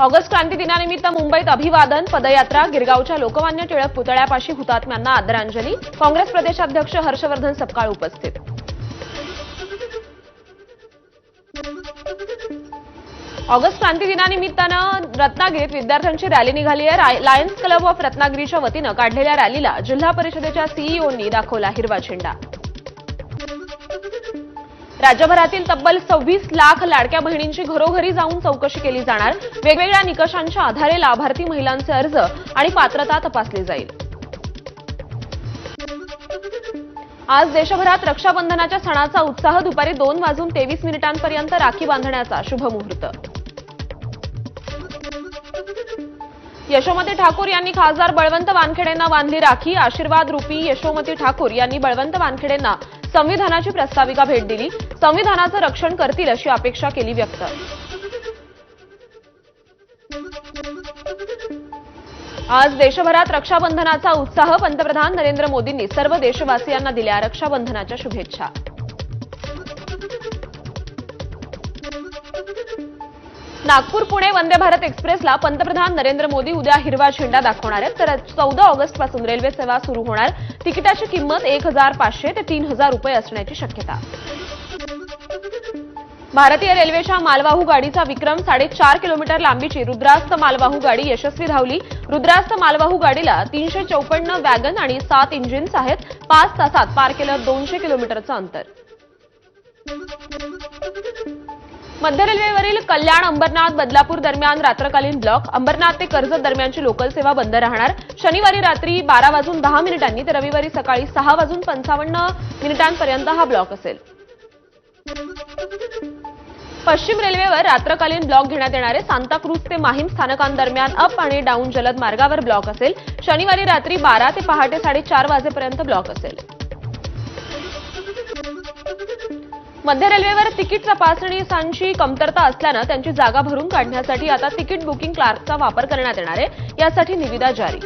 August क्रांती दिनानिमित्त मुंबईत अभिवादन पदयात्रा गिरगावच्या लोकमान्य टिळक पुतळ्यापाशी हुतात्म्यांना आदरांजली. काँग्रेस प्रदेशाध्यक्ष हर्षवर्धन सपकाळ उपस्थित. ऑगस्ट क्रांती दिनानिमित्तानं रत्नागिरीत विद्यार्थ्यांची रॅली निघाली आहे. लायन्स क्लब ऑफ रत्नागिरीच्या वतीनं काढलेल्या रॅलीला जिल्हा परिषदेच्या सीईओंनी दाखवला हिरवा झेंडा. राज्यभरातील तब्बल सव्वीस लाख लाडक्या बहिणींची घरोघरी जाऊन चौकशी केली जाणार. वेगवेगळ्या निकषांच्या आधारे लाभार्थी महिलांचे अर्ज आणि पात्रता तपासली जाईल. आज देशभरात रक्षाबंधनाच्या सणाचा उत्साह दुपारी दोन वाजून तेवीस मिनिटांपर्यंत राखी बांधण्याचा शुभमुहूर्त. यशोमती ठाकूर यांनी खासदार बळवंत वानखेडेंना बांधली राखी. आशीर्वाद रूपी यशोमती ठाकूर यांनी बळवंत वानखेडेंना संविधानाची प्रस्ताविका भेट दिली. संविधानाचं रक्षण करतील अशी अपेक्षा केली व्यक्त. आज देशभरात रक्षाबंधनाचा उत्साह पंतप्रधान नरेंद्र मोदींनी सर्व देशवासियांना दिल्या रक्षाबंधनाच्या शुभेच्छा. नागपूर पुणे वंदे भारत एक्सप्रेसला पंतप्रधान नरेंद्र मोदी उद्या हिरवा झेंडा दाखवणार आहेत. तर चौदा ऑगस्टपासून रेल्वे सेवा सुरू होणार. तिकिटाची किंमत एक हजार पाचशे ते तीन हजार रुपये असण्याची शक्यता. भारतीय रेल्वेच्या मालवाहू गाडीचा विक्रम साडेचार किलोमीटर लांबीची रुद्रास्त मालवाहू गाडी यशस्वी धावली. रुद्रास्त मालवाहू गाडीला तीनशे चौपन्न वॅगन आणि सात इंजिन्स आहेत. पाच तासात पार केलं दोनशे किलोमीटरचं अंतर. मध्य रेल्वेवरील कल्याण अंबरनाथ बदलापूर दरम्यान रात्रकालीन ब्लॉक. अंबरनाथ ते कर्जत दरम्यानची लोकल सेवा बंद राहणार. शनिवारी रात्री बारा वाजून दहा मिनिटांनी तर रविवारी सकाळी सहा वाजून पंचावन्न मिनिटांपर्यंत हा ब्लॉक असेल. पश्चिम रेल्वेवर रात्रकालीन ब्लॉक घेण्यात येणारे सांताक्रूज ते माहीम स्थानकांदरम्यान अप आणि डाऊन जलद मार्गावर ब्लॉक असेल. शनिवारी रात्री बारा ते पहाटे साडेचार वाजेपर्यंत ब्लॉक असेल. मध्य रेल्वेवर तिकीट तपासणीसांची कमतरता असल्यानं त्यांची जागा भरून काढण्यासाठी आता तिकीट बुकिंग क्लार्कचा वापर करण्यात येणार आहे. यासाठी निविदा जारी.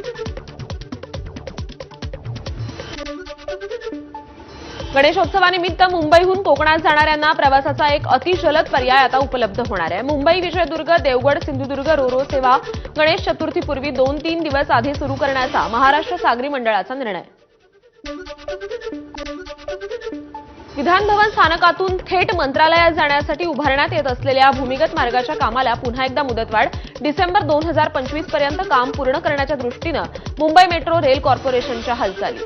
गणेशोत्सवानिमित्त मुंबईहून कोकणात जाणाऱ्यांना प्रवासाचा एक अतिजलद पर्याय आता उपलब्ध होणार आहे. मुंबई विजयदुर्ग देवगड सिंधुदुर्ग रोरो सेवा गणेश चतुर्थीपूर्वी दोन तीन दिवस आधी सुरू करण्याचा महाराष्ट्र सागरी मंडळाचा निर्णय. विधानभवन स्थानकातून थेट मंत्रालयात जाण्यासाठी उभारण्यात येत असलेल्या भूमिगत मार्गाच्या कामाला पुन्हा एकदा मुदतवाढ. डिसेंबर दोन हजार पंचवीसपर्यंत काम पूर्ण करण्याच्या दृष्टीनं मुंबई मेट्रो रेल कॉर्पोरेशनच्या हालचाली.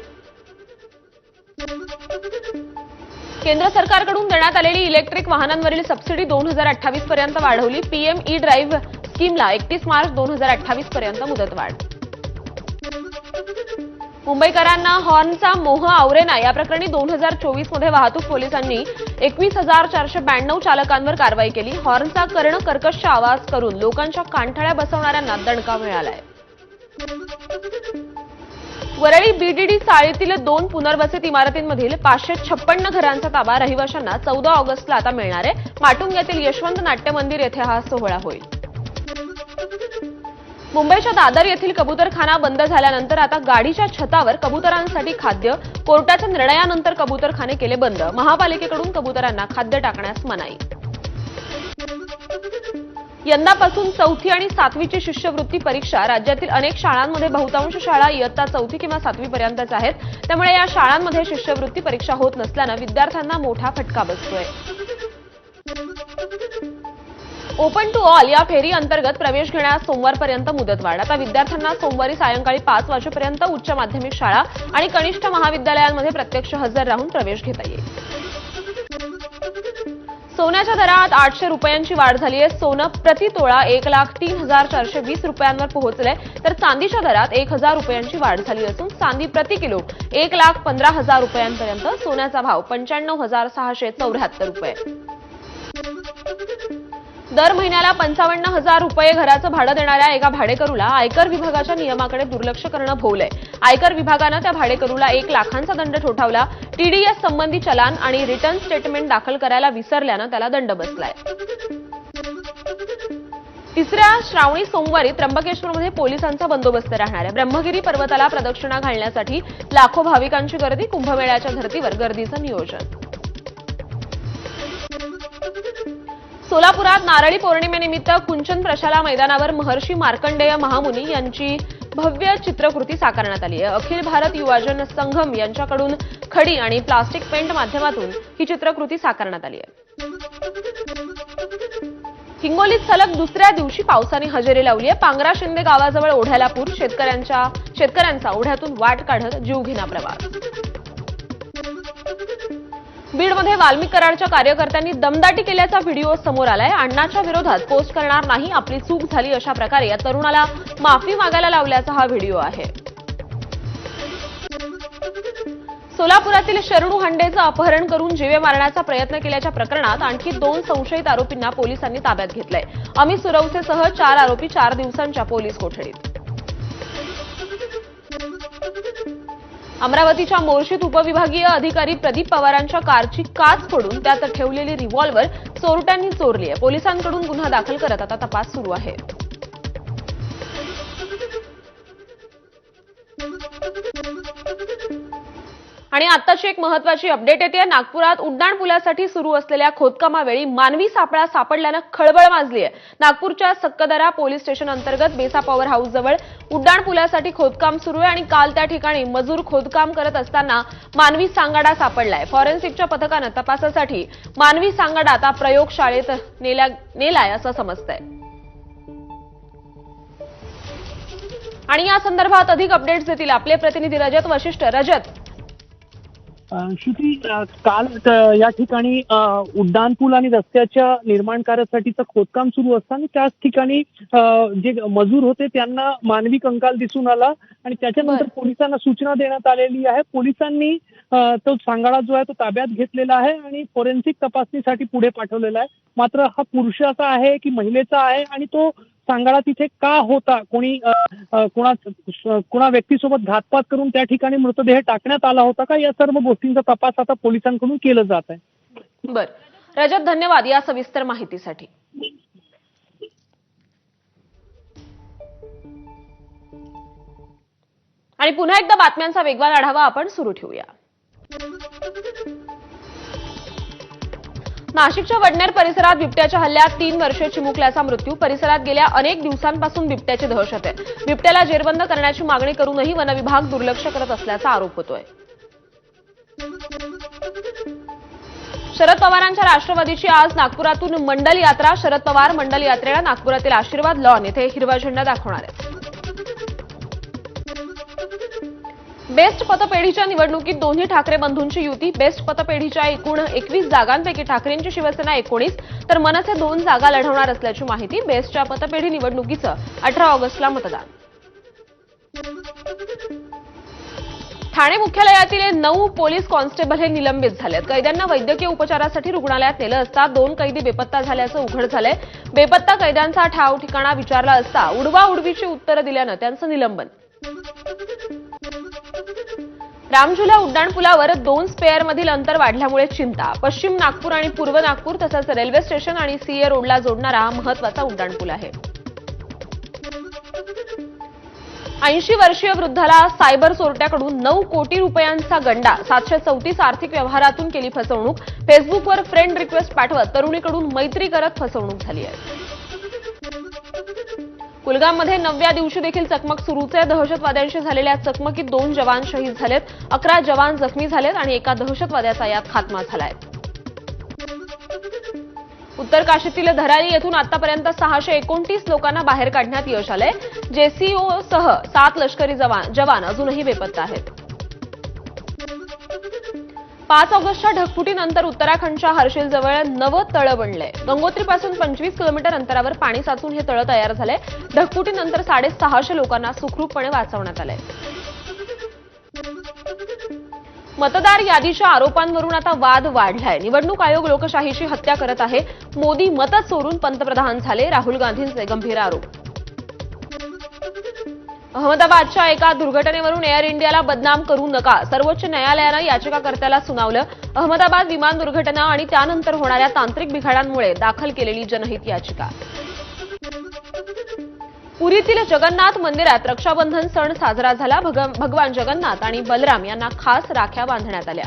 केंद्र सरकारकडून देण्यात आलेली इलेक्ट्रिक वाहनांवरील सबसिडी दोन हजार अठ्ठावीस पर्यंत वाढवली. पीएम ई ड्राईव्ह स्कीमला एकतीस मार्च दोन हजार अठ्ठावीस पर्यंत मुदतवाढ. मुंबईकरांना हॉर्नचा मोह आवरेना या प्रकरणी दोन हजार चोवीसमध्ये वाहतूक पोलिसांनी एकवीस हजार चारशे ब्याण्णव चालकांवर कारवाई केली. हॉर्नचा कर्ण कर्कश आवाज करून लोकांच्या कानठळ्या बसवणाऱ्यांना दणका मिळालाय. वरळी बीडीडी चाळीतील दोन पुनर्वसित इमारतींमधील पाचशे छप्पन्न घरांचा ताबा रहिवाशांना चौदा ऑगस्टला आता मिळणार आहे. माटुंग्यातील यशवंत नाट्य मंदिर येथे हा सोहळा होईल. मुंबईच्या दादर येथील कबुतरखाना बंद झाल्यानंतर आता गाडीच्या छतावर कबुतरांसाठी खाद्य कोर्टाच्या निर्णयानंतर कबुतरखाने केले बंद. महापालिकेकडून कबुतरांना खाद्य टाकण्यास मनाई. यंदापासून चौथी आणि सातवीची शिष्यवृत्ती परीक्षा राज्यातील अनेक शाळांमध्ये बहुतांश शाळा इयत्ता चौथी किंवा सातवी पर्यंतच आहेत. त्यामुळे या शाळांमध्ये शिष्यवृत्ती परीक्षा होत नसल्यानं विद्यार्थ्यांना मोठा फटका बसतोय. ओपन टू ऑल या फेरी अंतर्गत प्रवेश घेण्यास सोमवारपर्यंत मुदतवाढ. आता विद्यार्थ्यांना सोमवारी सायंकाळी पाच वाजेपर्यंत उच्च माध्यमिक शाळा आणि कनिष्ठ महाविद्यालयांमध्ये प्रत्यक्ष हजर राहून प्रवेश घेता येईल. सोन्याच्या दरात आठशे रुपयांची वाढ झाली आहे सोनं प्रति तोळा एक लाख तीन हजार चारशे वीस रुपयांवर पोहोचलंय. तर चांदीच्या दरात एक हजार रुपयांची वाढ झाली असून चांदी प्रति किलो एक लाख पंधरा हजार रुपयांपर्यंत सोन्याचा भाव पंच्याण्णव हजार सहाशे चौऱ्याहत्तर रुपये. दर महिन्याला पंचावन्न हजार रुपये घराचं भाडं देणाऱ्या एका भाडेकरूला आयकर विभागाच्या नियमाकडे दुर्लक्ष करणं भोवलंय. आयकर विभागानं त्या भाडेकरूला एक लाखांचा दंड ठोठावला. टीडीएस संबंधी चलान आणि रिटर्न स्टेटमेंट दाखल करायला विसरल्यानं त्याला दंड बसलाय. तिसऱ्या श्रावणी सोमवारी त्र्यंबकेश्वरमध्ये पोलिसांचा बंदोबस्त राहणार आहे. ब्रह्मगिरी पर्वताला प्रदक्षिणा घालण्यासाठी लाखो भाविकांची गर्दी कुंभमेळ्याच्या धर्तीवर गर्दीचं नियोजन. सोलापुरात नारळी पौर्णिमेनिमित्त कुंचन प्रशाला मैदानावर महर्षी मार्कंडेय महामुनी यांची भव्य चित्रकृती साकारण्यात आली आहे. अखिल भारत युवाजन संघम यांच्याकडून खडी आणि प्लास्टिक पेंट माध्यमातून ही चित्रकृती साकारण्यात आली आहे. हिंगोलीत सलग दुसऱ्या दिवशी पावसाने हजेरी लावली आहे. पांगरा शिंदे गावाजवळ ओढ्याला पूर. शेतकऱ्यांच्या शेतकऱ्यांचा ओढ्यातून वाट काढत जीवघेणा प्रवास. बीडमध्ये वाल्मिक कराडच्या कार्यकर्त्यांनी दमदाटी केल्याचा व्हिडिओ समोर आलाय. अण्णाच्या विरोधात पोस्ट करणार नाही आपली चूक झाली अशा प्रकारे या तरुणाला माफी मागायला लावल्याचा हा व्हिडिओ आहे. सोलापुरातील शरणू हंडेचं अपहरण करून जीवे मारण्याचा प्रयत्न केल्याच्या प्रकरणात आणखी दोन संशयित आरोपींना पोलिसांनी ताब्यात घेतलंय. अमित सुरवसेसह चार आरोपी चार दिवसांच्या पोलीस कोठडीत. अमरावतीच्या मोर्शीत उपविभागीय अधिकारी प्रदीप पवारांच्या कारची काच फोडून त्यात ठेवलेली रिव्हॉल्व्हर चोरट्यांनी चोरली आहे. पोलिसांकडून गुन्हा दाखल करत आता तपास सुरू आहे. आणि आताची एक महत्वाची अपडेट येते. नागपुरात उड्डाण पुलासाठी सुरू असलेल्या खोदकामावेळी मानवी सापळा सापडल्यानं खळबळ माजली आहे नागपूरच्या सक्कदरा पोलीस स्टेशन अंतर्गत बेसा पॉवर हाऊस जवळ उड्डाण पुलासाठी खोदकाम सुरू आहे आणि काल त्या ठिकाणी मजूर खोदकाम करत असताना मानवी सांगाडा सापडलाय. फॉरेन्सिकच्या पथकानं तपासासाठी मानवी सांगाडा आता प्रयोगशाळेत नेला नेलाय असं समजतंय. आणि या संदर्भात अधिक अपडेट्स देतील आपले प्रतिनिधी रजत वशिष्ठ रजत. श्रुती काल या ठिकाणी अ, उड्डाण पूल आणि रस्त्याच्या निर्माण कार्यासाठीचं खोदकाम सुरू असताना त्याच ठिकाणी जे मजूर होते त्यांना मानवी कंकाल दिसून आला आणि त्याच्यानंतर. पोलिसांना सूचना देण्यात आलेली आहे पोलिसांनी तो सांगाडा जो आहे तो ताब्यात घेतलेला आहे आणि फोरेन्सिक तपासणीसाठी पुढे पाठवलेला आहे मात्र हा पुरुषाचा आहे की महिलेचा आहे आणि तो सांगाडा तिथे का होता? कोणी कुणा कुणा कोणा व्यक्तीसोबत घातपात करून त्या ठिकाणी मृतदेह टाकण्यात आला होता का? या सर्व गोष्टींचा तपास आता पोलिसांकडून केला जात आहे. बर. रजत धन्यवाद या सविस्तर माहितीसाठी. आणि पुन्हा एकदा बातम्यांचा वेगवान आढावा आपण सुरू ठेवूया. नाशिकच्या वडनेर परिसरात बिबट्याच्या हल्ल्यात तीन वर्षे चिमुकल्याचा मृत्यू. परिसरात गेल्या अनेक दिवसांपासून बिबट्याची दहशत आहे. बिबट्याला जेरबंद करण्याची मागणी करूनही वनविभाग दुर्लक्ष करत असल्याचा आरोप होतोय. शरद पवारांच्या राष्ट्रवादीची आज नागपुरातून मंडल यात्रा. शरद पवार मंडल यात्रेला नागपुरातील आशीर्वाद लॉन येथे हिरवा झेंडा दाखवणार आहेत. बेस्ट पतपेढीच्या निवडणुकीत दोन्ही ठाकरे बंधूंची युती. बेस्ट पतपेढीच्या एकूण एकवीस जागांपैकी ठाकरेंची शिवसेना एकोणीस. तर मनसे दोन जागा लढवणार असल्याची माहिती बेस्टच्या पतपेढी निवडणुकीचं अठरा ऑगस्टला मतदान. ठाणे मुख्यालयातील नऊ पोलीस कॉन्स्टेबल हे निलंबित झालेत. कैद्यांना वैद्यकीय उपचारासाठी रुग्णालयात नेलं असता दोन कैदी बेपत्ता झाल्याचं उघड झालंय. बेपत्ता कैद्यांचा ठाव ठिकाणा विचारला असता उडवा उडवीची उत्तरं दिल्यानं त्यांचं निलंबन. रामझुला उड्डाणपुलावर दोन स्पेअरमधील अंतर वाढल्यामुळे चिंता. पश्चिम नागपूर आणि पूर्व नागपूर तसंच रेल्वे स्टेशन आणि सीए रोडला जोडणारा हा महत्त्वाचा उड्डाणपूल आहे. ऐंशी वर्षीय वृद्धाला सायबर चोरट्याकडून नऊ कोटी रुपयांचा गंडा. सातशे चौतीस आर्थिक व्यवहारातून केली फसवणूक. फेसबुकवर फ्रेंड रिक्वेस्ट पाठवत तरुणीकडून मैत्री करत फसवणूक झाली आहे. कुलगाममध्ये नवव्या दिवशी देखील चकमक सुरूच आहे. दहशतवाद्यांशी झालेल्या चकमकीत दोन जवान शहीद झालेत. अकरा जवान जखमी झालेत आणि एका दहशतवाद्याचा यात खात्मा झालाय. उत्तर काशीतील धराली येथून आतापर्यंत सहाशे एकोणतीस लोकांना बाहेर काढण्यात यश आलंय. जेसीओ सह सात लष्करी जवान जवान अजूनही बेपत्ता आहेत. पाच ऑगस्टच्या ढगफुटीनंतर उत्तराखंडच्या हर्षिलजवळ नवं तळं बनलंय गंगोत्रीपासून पंचवीस किलोमीटर अंतरावर पाणी साचून हे तळं तयार झालंय ढगफुटीनंतर साडेसहाशे लोकांना सुखरूपपणे वाचवण्यात आलंय मतदार यादीच्या आरोपांवरून आता वाद वाढलाय. निवडणूक आयोग लोकशाहीची हत्या करत आहे. मोदी मतच चोरून पंतप्रधान झाले. राहुल गांधींचे गंभीर आरोप. अहमदाबादच्या एका दुर्घटनेवरून एअर इंडियाला बदनाम करू नका. सर्वोच्च न्यायालयानं याचिकाकर्त्याला सुनावलं. अहमदाबाद विमान दुर्घटना आणि त्यानंतर होणाऱ्या तांत्रिक बिघाडांमुळे दाखल केलेली जनहित याचिका. पुरीतील जगन्नाथ मंदिरात रक्षाबंधन सण साजरा झाला. भगवान जगन्नाथ आणि बलराम यांना खास राख्या बांधण्यात आल्या.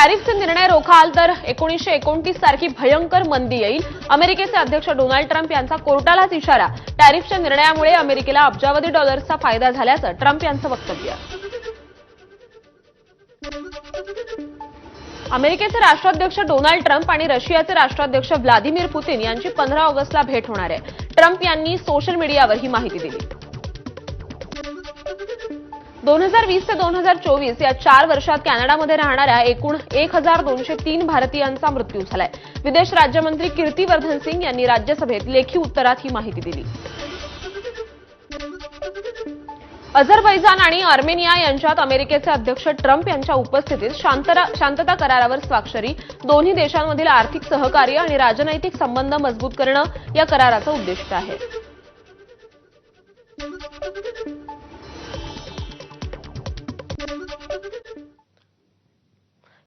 टॅरिफचे निर्णय रोखाल तर एकोणीसशे एकोणतीस सारखी भयंकर मंदी येईल. अमेरिकेचे अध्यक्ष डोनाल्ड ट्रम्प यांचा कोर्टालाच इशारा. टॅरिफच्या निर्णयामुळे अमेरिकेला अब्जावधी डॉलर्सचा फायदा झाल्याचं ट्रम्प यांचं वक्तव्य. अमेरिकेचे राष्ट्राध्यक्ष डोनाल्ड ट्रम्प आणि रशियाचे राष्ट्राध्यक्ष व्लादिमीर पुतीन यांची पंधरा ऑगस्टला भेट होणार आहे. ट्रम्प यांनी सोशल मीडियावर ही माहिती दिली. दोन हजार वीस ते दोन हजार चोवीस या चार वर्षात कॅनडामध्ये राहणाऱ्या एकूण एक हजार दोनशे तीन भारतीयांचा मृत्यू झालाय. विदेश राज्यमंत्री कीर्तिवर्धन सिंग यांनी राज्यसभेत लेखी उत्तरात ही माहिती दिली. अझरबैजान आणि आर्मेनिया यांच्यात अमेरिकेचे अध्यक्ष ट्रम्प यांच्या उपस्थितीत शांतता करारावर स्वाक्षरी दोन्ही देशांमधील आर्थिक सहकार्य आणि राजनैतिक संबंध मजबूत करणं या कराराचं उद्दिष्ट आहे.